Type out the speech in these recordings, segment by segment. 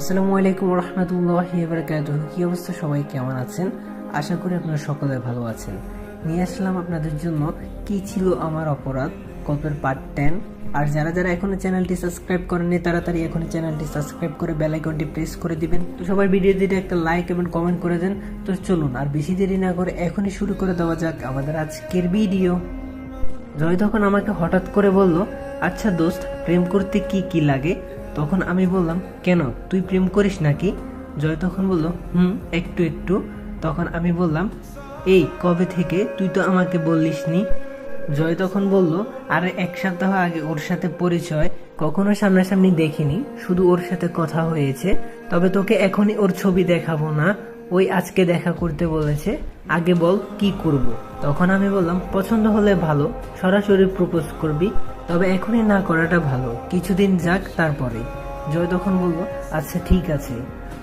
আসসালামু আলাইকুম রহমতুল্লাহ বারকাত কি অবস্থা? সবাই কেমন আছেন? আশা করি আপনারা সকলে ভালো আছেন। নিয়ে আসলাম আপনাদের জন্য কি ছিল আমার অপরাধ, গল্পের পার্ট টেন আর যারা যারা এখনও চ্যানেলটি সাবস্ক্রাইব করেননি, তাড়াতাড়ি এখনও চ্যানেলটি সাবস্ক্রাইব করে বেল আইকনটি প্রেস করে দিবেন। তো সবাই ভিডিও দিতে একটা লাইক এবং কমেন্ট করে দেন। তো চলুন, আর বেশি দেরি না করে এখনই শুরু করে দেওয়া যাক আমাদের আজকের ভিডিও জয় তখন আমাকে হঠাৎ করে বলল আচ্ছা দোস্ত, প্রেম করতে কি কি লাগে? তখন আমি বললাম, কেন? তুই প্রেম করিস নাকি? জয় তখন বলল, হুম, একটু একটু। তখন আমি বললাম, এই, কবে থেকে? তুই তো আমাকে বললিস নি জয় তখন বলল, আরে, এক সপ্তাহ আগে ওর সাথে পরিচয় কখনো সামনাসামনি দেখিনি, শুধু ওর সাথে কথা হয়েছে। তবে তোকে এখনই ওর ছবি দেখাবো না, ওই আজকে দেখা করতে বলেছে। আগে বল কি করব। তখন আমি বললাম, পছন্দ হলে ভালো, সরাসরি প্রপোজ করবি। তবে এখনই না করাটা ভালো। কিছুদিন যাক, তারপরে। জয় তখন বলল আচ্ছা ঠিক আছে।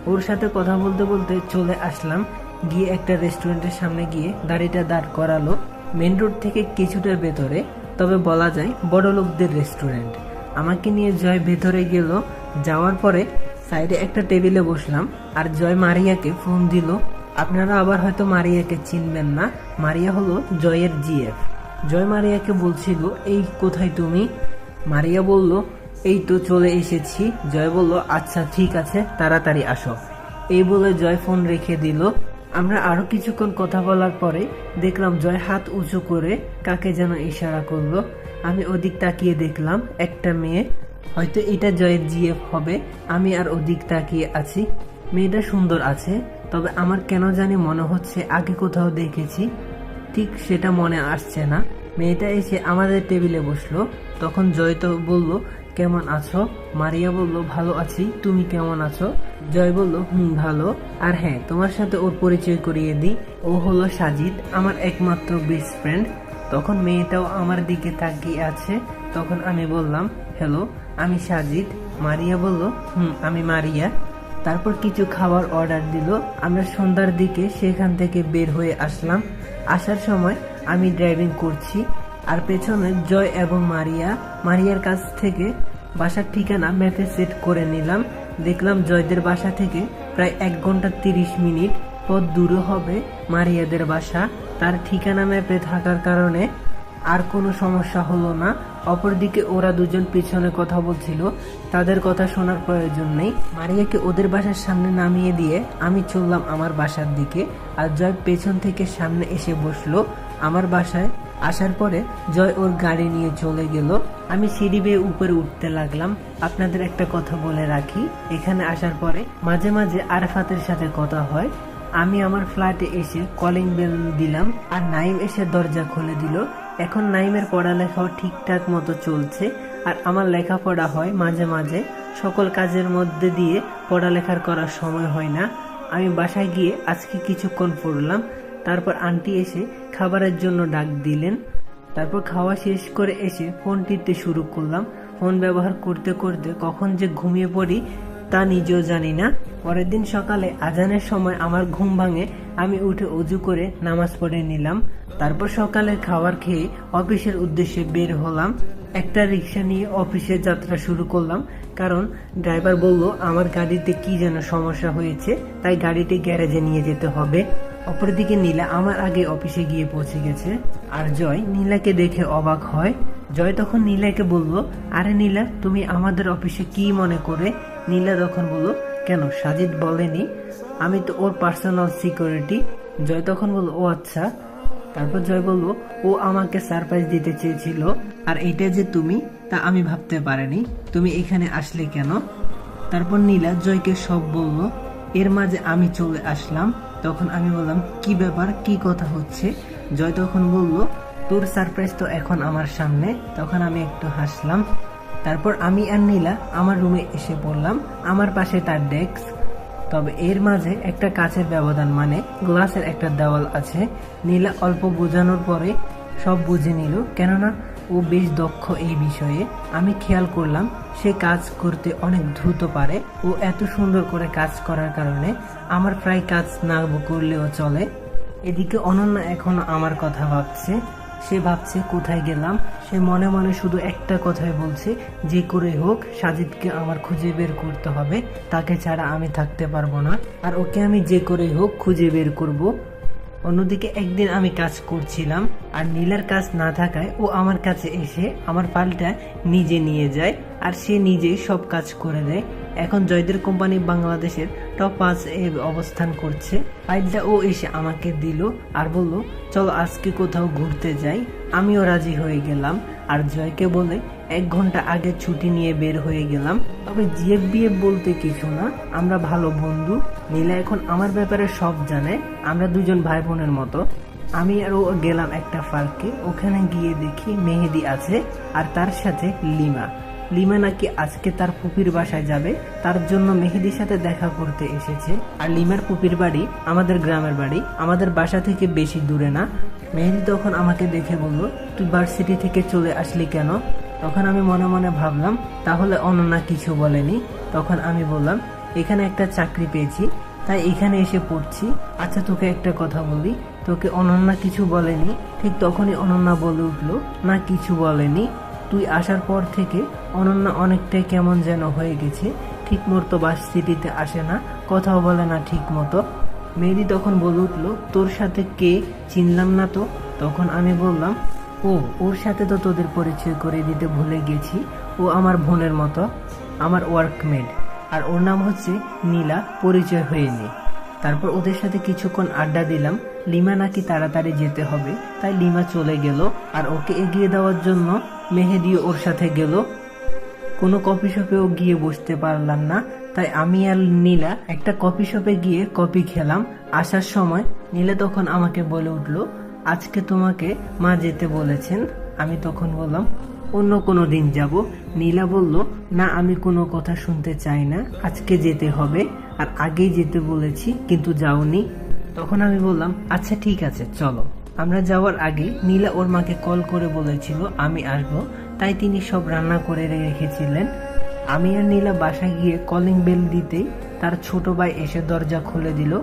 ওর সাথে কথা বলতে বলতে চলে আসলাম। গিয়ে একটা রেস্টুরেন্টের সামনে গিয়ে গাড়িটা দাঁড় করালো। মেন রোড থেকে কিছুটা ভেতরে, তবে বলা যায় বড় লোকদের রেস্টুরেন্ট। আমাকে নিয়ে জয় ভেতরে গেল। যাওয়ার পরে সাইডে একটা টেবিলে বসলাম আর জয় মারিয়াকে ফোন দিল। আপনারা আবার হয়তো মারিয়াকে চিনবেন না। মারিয়া হলো জয়ের জিএফ। জয় মারিয়াকে বলছিল, এই কোথায় তুমি? মারিয়া বলল, এই তো চলে এসেছি। জয় বলল আচ্ছা ঠিক আছে, তাড়াতাড়ি আসো। এই বলে জয় ফোন রেখে দিল। আমরা আরও কিছুক্ষণ কথা বলার পরে দেখলাম জয় হাত উঁচু করে কাকে যেন ইশারা করল। আমি ওদিক তাকিয়ে দেখলাম একটা মেয়ে। হয়তো এটা জয়ের জিএফ হবে, আমি আর ওদিক তাকিয়ে আছি। মেয়েটা সুন্দর আছে, তবে আমার কেন জানি মনে হচ্ছে আগে কোথাও দেখেছি। ঠিক সেটা মনে আসছে না। মেয়েটা এসে আমাদের টেবিলে বসল। তখন জয় তো বলল, কেমন আছো? মারিয়া বলল, ভালো আছি। তুমি কেমন আছো? জয় বলল, হুম, ভালো। আর হ্যাঁ তোমার সাথে ওর পরিচয় করিয়ে দিই। ও হলো সাজিদ, আমার একমাত্র বেস্ট ফ্রেন্ড তখন মেয়েটাও আমার দিকে তাকিয়ে আছে। তখন আমি বললাম হ্যালো আমি সাজিদ। মারিয়া বলল, হুম, আমি মারিয়া। তারপর কিছু খাবার অর্ডার দিল। আমরা সন্ধ্যার দিকে সেখান থেকে বের হয়ে আসলাম। আসার সময় আমি ড্রাইভিং করছি, আর পেছনে জয় এবং মারিয়া, মারিয়ার কাছ থেকে বাসার ঠিকানা ম্যাপে সেট করে নিলাম। দেখলাম জয়দের বাসা থেকে প্রায় এক ঘণ্টা তিরিশ মিনিট পথ দূরে হবে মারিয়াদের বাসা। তার ঠিকানা ম্যাপে থাকার কারণে আর কোনো সমস্যা হলো না। অপরদিকে ওরা দুজন পিছনে কথা বলছিল। তাদের কথা শোনার প্রয়োজন নেই। মারিয়াকে ওদের বাসার সামনে নামিয়ে দিয়ে আমি চললাম আমার বাসার দিকে। আর জয় পেছন থেকে সামনে এসে বসল আমার বাসায়। আসার পরে জয় ওর গাড়ি নিয়ে চলে গেল। আমি সিঁড়ি বেয়ে উপরে উঠতে লাগলাম। আপনাদের একটা কথা বলে রাখি। এখানে আসার পরে মাঝে মাঝে আরফাতের সাথে কথা হয়। আমি আমার ফ্ল্যাটে এসে কলিং বেল দিলাম। আর নাইম এসে দরজা খুলে দিল। এখন নাইমের পড়ালেখাও ঠিকঠাক মতো চলছে আর আমার লেখাপড়া হয় মাঝে মাঝে। সকল কাজের মধ্যে দিয়ে পড়ালেখার করার সময় হয় না। আমি বাসায় গিয়ে আজকে কিছুক্ষণ পড়লাম, তারপর আন্টি এসে খাবারের জন্য ডাক দিলেন। তারপর খাওয়া শেষ করে এসে ফোন টিপতে শুরু করলাম। ফোন ব্যবহার করতে করতে কখন যে ঘুমিয়ে পড়ি তা নিজেও জানি না। পরের দিন সকালে আজানের সময় আমার ঘুম ভাঙে, আমি উঠে উজু করে নামাজ পড়ে নিলাম। তারপর সকালে খাবার খেয়ে অফিসের উদ্দেশ্যে বের হলাম। একটা রিক্সা নিয়ে অফিসের যাত্রা শুরু করলাম, কারণ ড্রাইভার বলল, আমার গাড়িতে কি যেন সমস্যা হয়েছে, তাই গাড়িটি গ্যারেজে নিয়ে যেতে হবে। অপরদিকে নীলা আমার আগে অফিসে গিয়ে পৌঁছে গেছে। আর জয় নীলাকে দেখে অবাক হয়। জয় তখন নীলাকে বলল, আরে নীলা, তুমি আমাদের অফিসে কি মনে করে? নীলা তখন বলল, কেন, সাজিদ বলেনি? আমি তো ওর পার্সোনাল সিকিউরিটি জয় তখন বলল, ও আচ্ছা। তারপর জয় বলল, ও আমাকে সারপ্রাইজ দিতে চেয়েছিল, আর এটা যে তুমি, তা আমি ভাবতে পারিনি। তুমি এখানে আসলে কেন? তারপর নীলা জয়কে সব বলল, এর মাঝে আমি চলে আসলাম। তখন আমি বললাম, কি ব্যাপার? কি কথা হচ্ছে? জয় তখন বলল তোর সারপ্রাইজ তো এখন আমার সামনে। তখন আমি একটু হাসলাম। তারপর আমি আর নীলা আমার রুমে এসে পড়লাম। আমার পাশে তার ডেস্ক তবে এর মাঝে একটা কাছের ব্যবধান মানে গ্লাসের একটা দেওয়াল আছে। নীলা অল্প বোঝানোর পরে সব বুঝে নিল, কেননা ও বেশ দক্ষ এই বিষয়ে। আমি খেয়াল করলাম, সে কাজ করতে অনেক দ্রুত পারে। ও এত সুন্দর করে কাজ করার কারণে আমার প্রায় কাজ না করলেও চলে। এদিকে অনন্যা এখনও আমার কথা ভাবছে। সে ভাবছে কোথায় গেলাম। সে মনে মনে শুধু একটা কথাই বলছে, যে করে হোক, সাজিদকে আমার খুঁজে বের করতে হবে। তাকে ছাড়া আমি থাকতে পারব না। আর ওকে আমি যে করে হোক, খুঁজে বের করব। অন্যদিকে একদিন আমি কাজ করছিলাম, আর নীলার কাজ না থাকায় ও আমার কাছে এসে আমার ফাইলটা নিজে নিয়ে যায়, আর সে নিজেই সব কাজ করে দেয়। এখন জয়দের কোম্পানি বাংলাদেশের টপ পাঁচ এ অবস্থান করছে। ফাইলটা ও এসে আমাকে দিল আর বলল, চলো আজকে কোথাও ঘুরতে যাই। আমিও রাজি হয়ে গেলাম আর জয়কে বলে, এক ঘণ্টা আগে ছুটি নিয়ে বের হয়ে গেলাম। তবে জিএফ বিএফ বলতে কিছু না, আমরা ভালো বন্ধু। নীলা এখন আমার ব্যাপারে সব জানে, আমরা দুজন ভাই বোনের মতো। আমি আর ও গেলাম একটা পার্কে, ওখানে গিয়ে দেখি মেহেদি আছে আর তার সাথে লিমা। লিমা নাকি আজকে তার পুপির বাসায় যাবে, তার জন্য মেহেদির সাথে দেখা করতে এসেছে। আর লিমার পুপির বাড়ি আমাদের গ্রামের বাড়ি, আমাদের বাসা থেকে বেশি দূরে না। মেহেদি তখন আমাকে দেখে বলল, তুই ভার্সিটি থেকে চলে আসলি কেন? তখন আমি মনে মনে ভাবলাম, তাহলে অনন্যা কিছু বলেনি। তখন আমি বললাম, এখানে একটা চাকরি পেয়েছি, তাই এখানে এসে পড়ছি। আচ্ছা তোকে একটা কথা বলি, তোকে অনন্যা কিছু বলেনি? ঠিক তখনই অনন্যা বলে উঠল, না, কিছু বলেনি। তুই আসার পর থেকে অনন্যা অনেকটাই কেমন যেন হয়ে গেছে। ঠিক মতো বাস সিটিতে আসে না, কথাও বলে না ঠিক মতো মেহেদি তখন বলে উঠল, তোর সাথে কে? চিনলাম না তো। তখন আমি বললাম, ও, ওর সাথে তো তোদের পরিচয় করে দিতে ভুলে গেছি। ও আমার বোনের মতো, আমার ওয়ার্কমেট আর ওর নাম হচ্ছে নীলা, পরিচয় হয়নি। তারপর ওদের সাথে কিছুক্ষণ আড্ডা দিলাম। লিমা নাকি তাড়াতাড়ি যেতে হবে, তাই লিমা চলে গেল আর ওকে এগিয়ে দেওয়ার জন্য মেহেদিও ওর সাথে গেল। কোনো কফি শপেও গিয়ে বসতে পারলাম না, তাই আমি আর নীলা একটা কফি শপে গিয়ে কফি খেলাম। আসার সময় নীলা তখন আমাকে বলে উঠল, আজকে তোমাকে মা যেতে বলেছেন। আমি তখন বললাম অন্য কোনো দিন যাব। নীলা বলল, না, আমি কোনো কথা শুনতে চাই না। আজকে যেতে হবে। আর আগেই যেতে বলেছি, কিন্তু যাওনি। তখন আমি বললাম আচ্ছা ঠিক আছে, চলো। আমরা যাওয়ার আগে নীলা ওর মাকে কল করে বলেছিল, আমি আসব। তাই তিনি সব রান্না করে রেখেছিলেন। আমি আর নীলা বাসায় গিয়ে কলিং বেল দিতেই তার ছোট ভাই এসে দরজা খুলে দিল।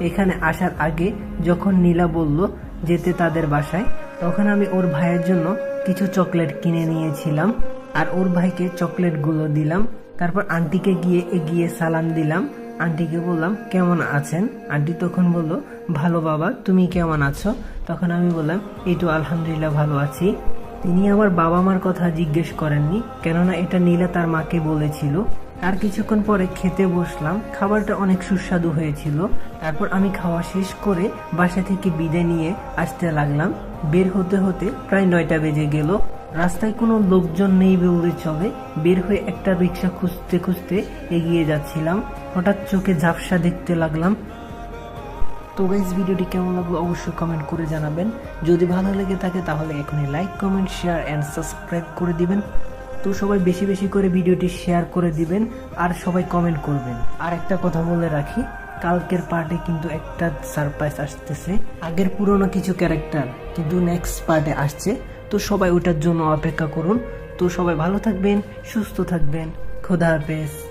এখানে আসার আগে যখন নীলা বলল, যেতে তাদের বাসায়, তখন আমি ওর ভাইয়ের জন্য কিছু চকলেট কিনে নিয়েছিলাম। আর ওর ভাইকে চকলেটগুলো দিলাম। তারপর আন্টিকে গিয়ে এগিয়ে সালাম দিলাম। আন্টিকে বললাম, কেমন আছেন? আন্টি তখন বলল, ভালো বাবা, তুমি কেমন আছো? তখন আমি বললাম, এই তো আলহামদুলিল্লাহ ভালো আছি। তিনি আমার বাবা মার কথা জিজ্ঞেস করেননি, কেননা এটা নীলা তার মাকে বলেছিল। তার কিছুক্ষণ পরে খেতে বসলাম। খাবারটা অনেক সুস্বাদু হয়েছিল। তারপর আমি খাওয়া শেষ করে বাসা থেকে বিদায় নিয়ে আসতে লাগলাম। বের হতে হতে প্রায় নয়টা বেজে গেল। রাস্তায় কোনো লোকজন নেই বলে চলে। বের হয়ে একটা রিক্সা খুঁজতে খুঁজতে এগিয়ে যাচ্ছিলাম। হঠাৎ চোখে ঝাপসা দেখতে লাগলাম। তো গাইজ ভিডিওটি কেমন লাগল অবশ্যই কমেন্ট করে জানাবেন। যদি ভালো লেগে থাকে তাহলে এখনই like comment share and subscribe করে দিবেন। তো সবাই বেশি বেশি করে ভিডিওটি শেয়ার করে দিবেন আর সবাই কমেন্ট করবেন। আর একটা কথা বলে রাখি, কালকের পার্টে কিন্তু একটা সারপ্রাইজ আসতেছে। আগের পুরনো কিছু ক্যারেক্টার কিন্তু নেক্সট পার্টে আসছে। তো সবাই ওটার জন্য অপেক্ষা করুন। তো সবাই ভালো থাকবেন, সুস্থ থাকবেন। খোদা হাফেজ।